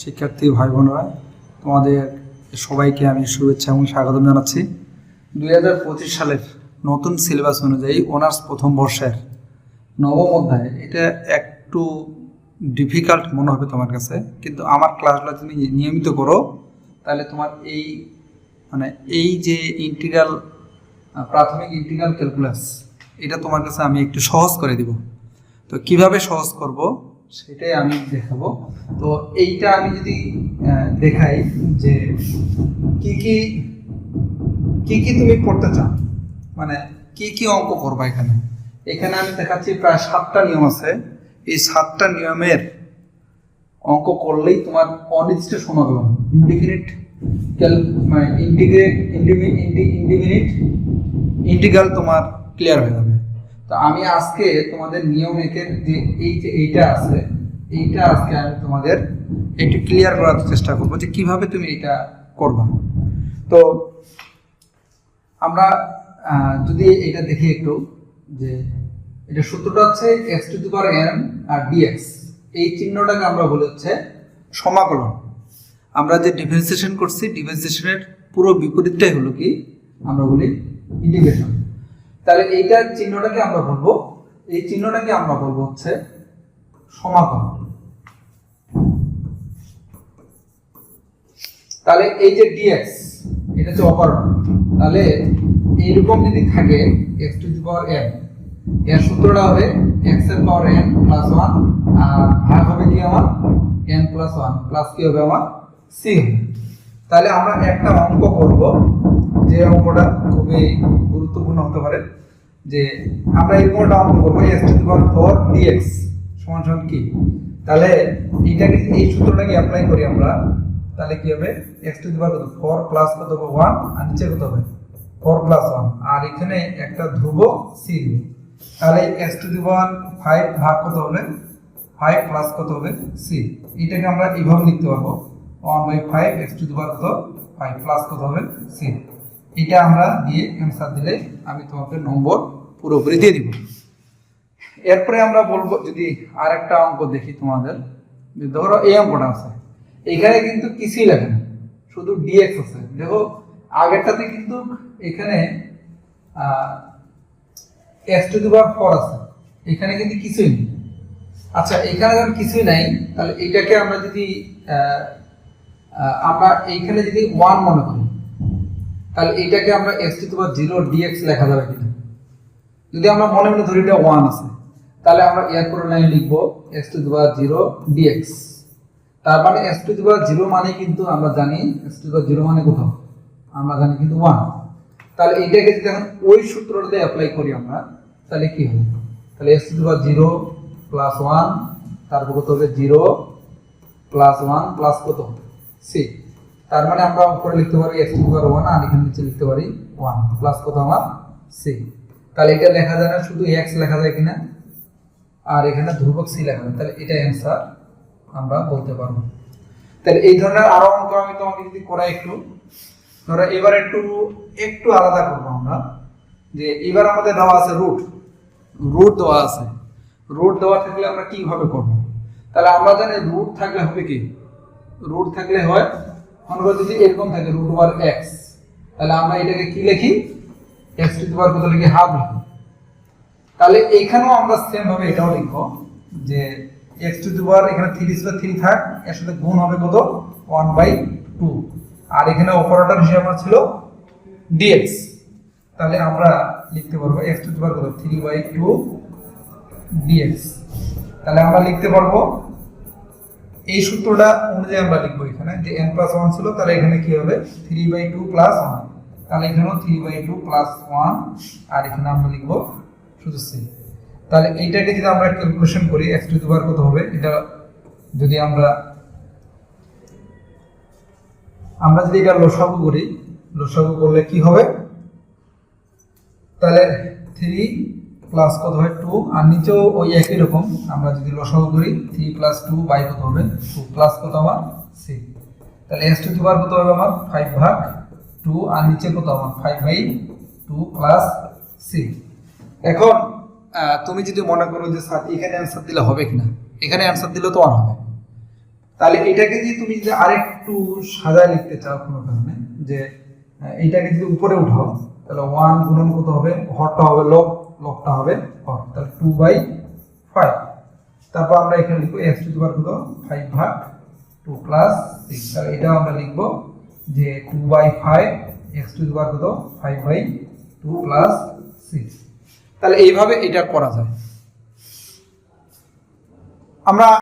শিক্ষার্থী ভাই বোনেরা তোমাদের সবাইকে আমি শুভেচ্ছা এবং স্বাগতম জানাচ্ছি। দুই হাজার পঁচিশ সালের নতুন সিলেবাস অনুযায়ী অনার্স প্রথম বর্ষের নবম অধ্যায়, এটা একটু ডিফিকাল্ট মনে হবে তোমার কাছে, কিন্তু আমার ক্লাসগুলো তুমি নিয়মিত করো, তাহলে তোমার এই মানে এই যে ইন্টিগ্রাল প্রাথমিক ইন্টিগ্রাল ক্যালকুলাস এটা তোমার কাছে আমি একটু সহজ করে দিব। তো কীভাবে সহজ করব? সেটাই আমি দেখাবো। তো এইটা আমি যদি দেখাই যে কি কি কি কি তুমি করতে চাও? মানে কি কি অঙ্ক করবা এখানে? এখানে আমি দেখাচ্ছি প্রায় সাতটা নিয়ম আছে। এই সাতটা নিয়মের অঙ্ক করলেই তোমার অনির্দিষ্ট সমাকলন ইনডিফিনিট মানে ইন্টিগ্রেট ইন্ডিফিনিট ইন্টিগ্রাল তোমার ক্লিয়ার হয়ে যাবে। তো আমি আজকে তোমাদের নিয়ম একের যে এই যে এইটা আছে, এইটা আজকে আমি তোমাদের একটু ক্লিয়ার করার চেষ্টা করব যে কীভাবে তুমি এটা করবা। তো আমরা যদি এটা দেখি একটু, যে এটা সূত্রটা হচ্ছে x to the power n R dx এই চিহ্নটাকে আমরা বলি হচ্ছে সমাকলন। আমরা যে ডিফারেন্সিয়েশন করছি ডিফারেন্সিয়েশনের পুরো বিপরীতটাই হলো কি? আমরা বলি ইন্টিগ্রেশন তাহলে এইটার চিহ্নটাকে আমরা বলব, এই চিহ্নটাকে আমরা বলব হচ্ছে সমাকলন। তাহলে এই যে ডিএক্স এটা হচ্ছে অপারেটর তাহলে এইরকম যদি থাকে x to the power n এর সূত্রটা হবে এক্সের পাওয়ার এন প্লাস ওয়ান আর ভাগ হবে কি আমার? এন প্লাস ওয়ান প্লাস কি হবে আমার? সি তাহলে আমরা একটা অঙ্ক করব। যে অঙ্কটা খুবই গুরুত্বপূর্ণ হতে পারে। যে আমরা এরকম একটা অঙ্ক করব x to power four dx সমান সমান কি? তাহলে এইটাকে, এই সূত্রটাকে অ্যাপ্লাই করি আমরা। তাহলে কি হবে? এক্স টু পাওয়ার কত? ফোর প্লাস কত হবে? ওয়ান আর নিচে কত হবে? ফোর প্লাস ওয়ান আর এখানে একটা ধ্রুব সি তাহলে এক্স টু পাওয়ার ফাইভ ভাগ কত হবে? ফাইভ প্লাস কত হবে? সি এটাকে আমরা এইভাবে লিখতে পারব। One by five x to the power কত? ফাইভ প্লাস কত হবে? সি এটা আমরা দিয়ে অ্যান্সার দিলে আমি তোমাকে নম্বর পুরোপুরি দিয়ে দিব। এরপরে আমরা বলব যদি আর একটা অঙ্ক দেখি তোমাদের। ধরো এই অঙ্কটা আছে। এখানে কিন্তু কিছুই লেখে না শুধু ডিএক্স আছে। দেখো, আগেরটাতে কিন্তু এখানে x to the power four আছে। এখানে কিন্তু কিছুই নেই। আচ্ছা এখানে যখন কিছুই নাই, তাহলে এইটাকে আমরা যদি আমরা এইখানে যদি ওয়ান মনে করি, তাহলে এইটাকে আমরা x to power zero dx লেখা যাবে কিনা? যদি আমরা মনে মনে ধরি এটা ওয়ান আছে, তাহলে আমরা এর পরে লাইন লিখব x to power zero dx তার মানে এক্স টু পাওয়ার জিরো মানে কিন্তু আমরা জানি এক্স টু পাওয়ার জিরো মানে কোথাও? আমরা জানি কিন্তু ওয়ান তাহলে এইটাকে যদি এখন ওই সূত্রটাতে অ্যাপ্লাই করি আমরা, তাহলে কি হবে? তাহলে x to power zero plus one তারপর কত হবে? জিরো প্লাস ওয়ান প্লাস কত সি। তার মানে আমরা উপরে লিখতে পারি এক্স টু পাওয়ার ওয়ান আর এখানে নিচে লিখতে পারি ওয়ান প্লাস কত আমার? সি। তাহলে এটা লেখা যায় না, শুধু এক্স লেখা যায় কিনা? আর এখানে ধ্রুবক সি লেখা যায়, তাহলে এটা অ্যান্সার আমরা বলতে পারব। তাহলে এই ধরনের আরও অঙ্ক আমি তোমাকে যদি করাই একটু, ধরো এবার একটু একটু আলাদা করব আমরা। যে এবার আমাদের দেওয়া আছে রুট রুট দেওয়া আছে। রুট দেওয়া থাকলে আমরা কীভাবে করব? তাহলে আমরা জানি রুট থাকলে হবে কি? রুট থাকলে হয়, মনে যদি এরকম থাকে রুট ওভার এক্স তাহলে আমরা এটাকে কি লিখি? এক্স টু পাওয়ার কত লিখি? হাফ লিখি। তাহলে এইখানেও আমরা সেম ভাবে এটাও লিখব যে এক্স টু দি পাওয়ার এখানে থ্রি ছিল থ্রি থাক, এর সাথে গুণ হবে কত? ওয়ান বাই টু আর এখানে অপারেটর হিসেবে আমার ছিল ডিএক্স তাহলে আমরা লিখতে পারব এক্স টু দি পাওয়ার কত? থ্রি বাই টু ডিএক্স তাহলে আমরা লিখতে পারব এই সূত্রটা অনুযায়ী আমরা লিখব এখানে যে এন প্লাস ওয়ান ছিল, তাহলে এখানে কি হবে? Three by two plus one তাহলে এখানেও three by two plus one আর এখানে আমরা লিখব শুধু সি তাহলে এইটাকে যদি আমরা ক্যালকুলেশন করি এক্স টু দি পাওয়ার কত হবে? এটা যদি আমরা আমরা যদি এটা লসাগু করি, লসাগু করলে কি হবে? তাহলে থ্রি প্লাস কত হয়? টু আর নিচেও ওই একই রকম। আমরা যদি লসাগু করি থ্রি প্লাস টু বাই কত হবে? টু প্লাস কত আমার? সি তাহলে এস টু দি পাওয়ার কত হবে আমার? ফাইভ ভাগ টু আর নিচে কত আমার? Five by two plus c এখন তুমি যদি মনে করো যে স্যার এখানে অ্যান্সার দিলে হবে কিনা? এখানে অ্যান্সার দিলে তো আর হবে। তাহলে এটাকে যদি তুমি যদি আরেকটু সাজায় লিখতে চাও কোনো কারণে, যে এইটাকে যদি উপরে উঠাও, তাহলে ওয়ান গুণন কত হবে? হরটা হবে লব লবটা হবে হর তাহলে টু বাই ফাইভ তারপর আমরা এখানে লিখব এক্স টু পাওয়ার কত? ফাইভ ভাগ টু প্লাস সিক্স তাহলে এটাও আমরা লিখব যে two by five x to power কত? Five by two plus six তাহলে এইভাবে এটা করা যায়। আমরা